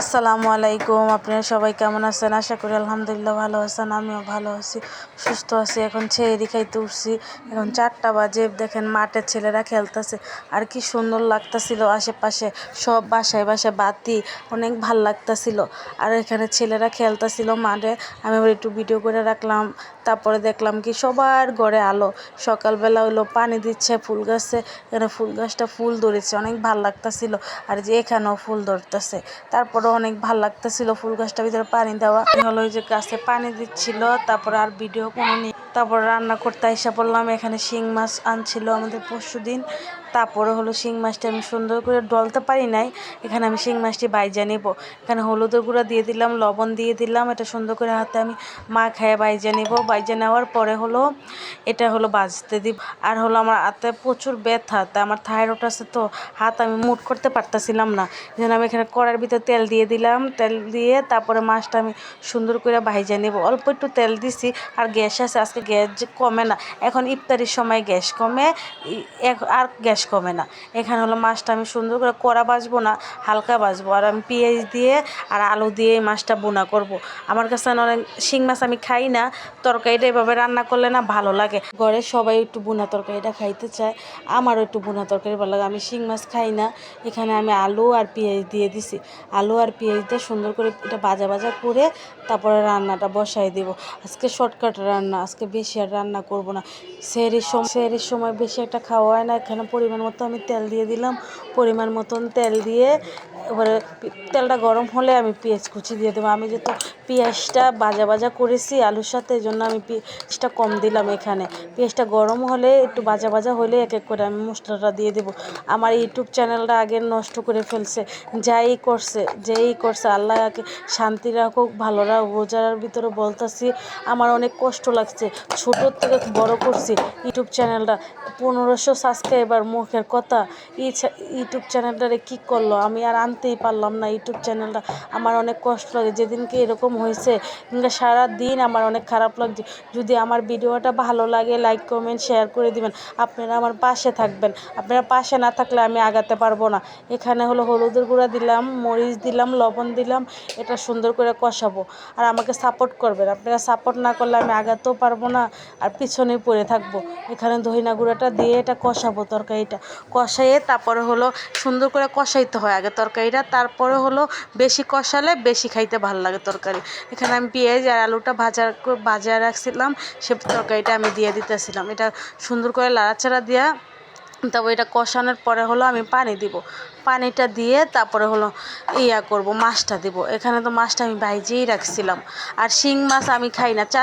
আসসালামু আলাইকুম, আপনারা সবাই কেমন আছেন? আশা করি আলহামদুলিল্লাহ ভালো আছেন, আমিও ভালো আছি, সুস্থ আছি। এখন ছেড়ি খাইতে উঠছি এখন চারটা বাজে, দেখেন মাঠের ছেলেরা খেলতেছে। আর কি সুন্দর লাগতেছিল আশেপাশে, সব বাসায় বাসায় বাতি, অনেক ভালো লাগতেছিল। আর এখানে ছেলেরা খেলতেছিল মাঠে, আমি একটু ভিডিও করে রাখলাম, তারপরে দেখলাম কি সবার ঘরে আলো। সকালবেলা হইল পানি দিচ্ছে, ফুল গাছে, এখানে ফুল গাছটা ফুল ধরেছে, অনেক ভালো লাগতেছিল। আর যে এখানেও ফুল ধরতেছে তারপরে অনেক ভালো লাগতেছিল ফুল গাছটার ভিতরে পানি দেওয়া। হলো যে গাছে পানি দিচ্ছিল, তারপর আর ভিডিও কোনো নেই। তারপর রান্না করতে এসে পড়লাম, এখানে শিং মাছ আনছিল আমাদের পরশু দিন তারপরে হলো শিং মাছটি আমি সুন্দর করে ডলতে পারি নাই। এখানে আমি শিং মাছটি বাইজা নেব। এখানে হলুদের গুঁড়া দিয়ে দিলাম, লবণ দিয়ে দিলাম, এটা সুন্দর করে হাতে আমি মা খায় বাইজা নেব। বাইজা নেওয়ার পরে হলো এটা হলো বাজতে দিব। আর হলো আমার হাতে প্রচুর ব্যথা, তা আমার থাইরয়েড আছে তো, হাত আমি মুট করতে পারতেছিলাম না। যেন আমি এখানে কড়ার ভিতরে তেল দিয়ে দিলাম। তেল দিয়ে তারপরে মাছটা আমি সুন্দর করে ভাইজা নেব। অল্প একটু তেল দিছি, আর গ্যাস আছে, আজকে গ্যাস কমে না। এখন ইফতারির সময় গ্যাস কমে আর গ্যাস কমে না। এখানে হলো মাছটা আমি সুন্দর করে কড়া বাজবো না, হালকা বাজবো। আর আমি পেঁয়াজ দিয়ে আর আলু দিয়ে মাছটা বোনা করব। আমার কাছে অনেক শিং মাছ আমি খাই না, তরকারিটা এভাবে রান্না করলে না ভালো লাগে। ঘরে সবাই একটু বোনা তরকারিটা খাইতে চায়, আমারও একটু বোনা তরকারি ভালো লাগে। আমি শিং মাছ খাই না, এখানে আমি আলু আর পেঁয়াজ দিয়ে দিছি। আলু আর পেঁয়াজ দিয়ে সুন্দর করে এটা বাজা বাজা করে তারপরে রান্নাটা বসাই দিব। আজকে শর্টকাট রান্না, আজকে বেশি আর রান্না করব না। সেরির সময় সেরির সময় বেশি একটা খাওয়া হয় না, এখানে পরিমাণ মতো আমি তেল দিয়ে দিলাম। পরিমাণ মতন তেল দিয়ে এবারে তেলটা গরম হলে আমি পেঁয়াজ কুচি দিয়ে দেবো। আমি যেহেতু পেঁয়াজটা বাজা বাজা করেছি আলুর সাথে, এই জন্য আমি পেঁয়াজটা কম দিলাম এখানে। পেঁয়াজটা গরম হলে, একটু বাজা বাজা হলে এক এক করে আমি মশলাটা দিয়ে দেবো। আমার ইউটিউব চ্যানেলটা আগে নষ্ট করে ফেলছে, যাই করছে, যেই করছে, আল্লাহকে শান্তি রাখুক, ভালো রাখুক, রোজার ভিতরে বলতেছি, আমার অনেক কষ্ট লাগছে। ছোটোর থেকে বড় করছি ইউটিউব চ্যানেলটা। পনেরোশো সাবস্ক্রাইবার মুখের কথা ইউটিউব চ্যানেলটারে কী করল? আমি আর আনতেই পারলাম না ইউটিউব চ্যানেলটা। আমার অনেক কষ্ট লাগে। যেদিনকে এরকম হয়েছে সারা দিন আমার অনেক খারাপ লাগছে। যদি আমার ভিডিওটা ভালো লাগে লাইক কমেন্ট শেয়ার করে দিবেন। আপনারা আমার পাশে থাকবেন। আপনারা পাশে না থাকলে আমি আগাতে পারব না। এখানে হলো হলুদের গুঁড়া দিলাম, মরিচ দিলাম, লবণ দিলাম, এটা সুন্দর করে কষাবো। আর আমাকে সাপোর্ট করবেন। আপনারা সাপোর্ট না করলে আমি আগাতেও পারব না, আর পিছনে পড়ে থাকব। এখানে ধইনা গুঁড়াটা দিয়ে এটা কষাবো তরকারিটা। কষাইয়ে তারপরে হলো সুন্দর করে কষাইতে হয়। আগে তরকারিটা তারপরে হলো বেশি কষালে বেশি খাইতে ভালো লাগে তরকারি। এখানে আমি পেঁয়াজ আর আলুটা ভাজা ভাজা রাখছিলাম, সে তরকারিটা আমি দিয়ে দিতেছিলাম। এটা সুন্দর করে লাড়াচাড়া দিয়া তারপর এটা কষানোর পরে হলো আমি পানি দিব। পানিটা দিয়ে তারপরে হলো ইয়া করব, মাছটা দিব। এখানে তো মাছটা আমি ভাইজেই রাখছিলাম। আর শিং মাছ আমি খাই না। চা,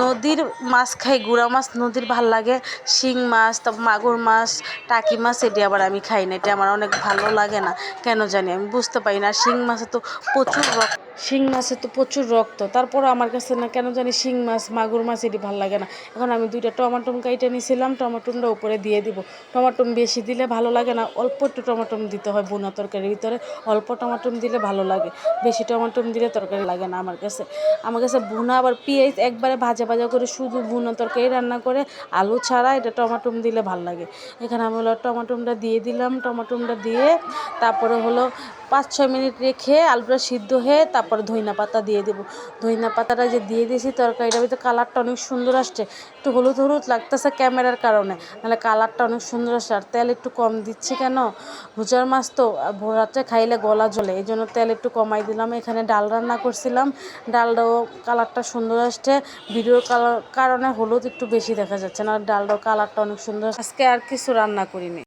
নদীর মাছ খাই, গুঁড়া মাছ, নদীর ভালো লাগে। শিং মাছ তারপর মাগুর মাছ, টাকি মাছ, এটি আবার আমি খাই না। এটা আমার অনেক ভালো লাগে না। কেন জানি, আমি বুঝতে পারি না। শিং মাছে তো প্রচুর রক্ত শিং মাছে তো প্রচুর রক্ত। তারপর আমার কাছে না, কেন জানি শিং মাছ, মাগুর মাছ, এটি ভালো লাগে না। এখন আমি দুইটা টমাটম কাইটে নিয়েছিলাম টমাটমটা উপরে দিয়ে দিব। টমাটম বেশি দিলে ভালো লাগে না। অল্প একটু টমাটম দিতে হয় বোনা তরকারির ভিতরে। অল্প টমাটম দিলে ভালো লাগে। বেশি টমাটম দিলে তরকারি লাগে না আমার কাছে। আমার কাছে ভুনা আবার পেঁয়াজ একবারে ভাজা ভাজা করে শুধু ভুনা তরকারি রান্না করে। আলু ছাড়া এটা টমাটম দিলে ভালো লাগে। এখানে আমি হলো টমাটমটা দিয়ে দিলাম। টমাটমটা দিয়ে তারপরে হলো পাঁচ ছয় মিনিট রেখে আলুটা সিদ্ধ হয়ে তারপরে ধইনা পাতা দিয়ে দেবো। ধইনা পাতাটা যে দিয়ে দিয়েছি তরকারিটা ভিতরে কালারটা অনেক সুন্দর আসছে। একটু হলুদ হলুদ লাগতেছে ক্যামেরার কারণে। নাহলে কালারটা অনেক সুন্দর আসছে। আর তেল একটু কম দিচ্ছি কেন? রোজার মাছ তো আর ভোর রাত্রে খাইলে গলা জ্বলে। এই জন্য তেল একটু কমাই দিলাম। এখানে ডাল রান্না করছিলাম। ডালটাও কালারটা সুন্দর আসছে। ভিডিওর কালার কারণে হলুদ একটু বেশি দেখা যাচ্ছে। না ডালটাও কালারটা অনেক সুন্দর। আজকে আর কিছু রান্না করিনি।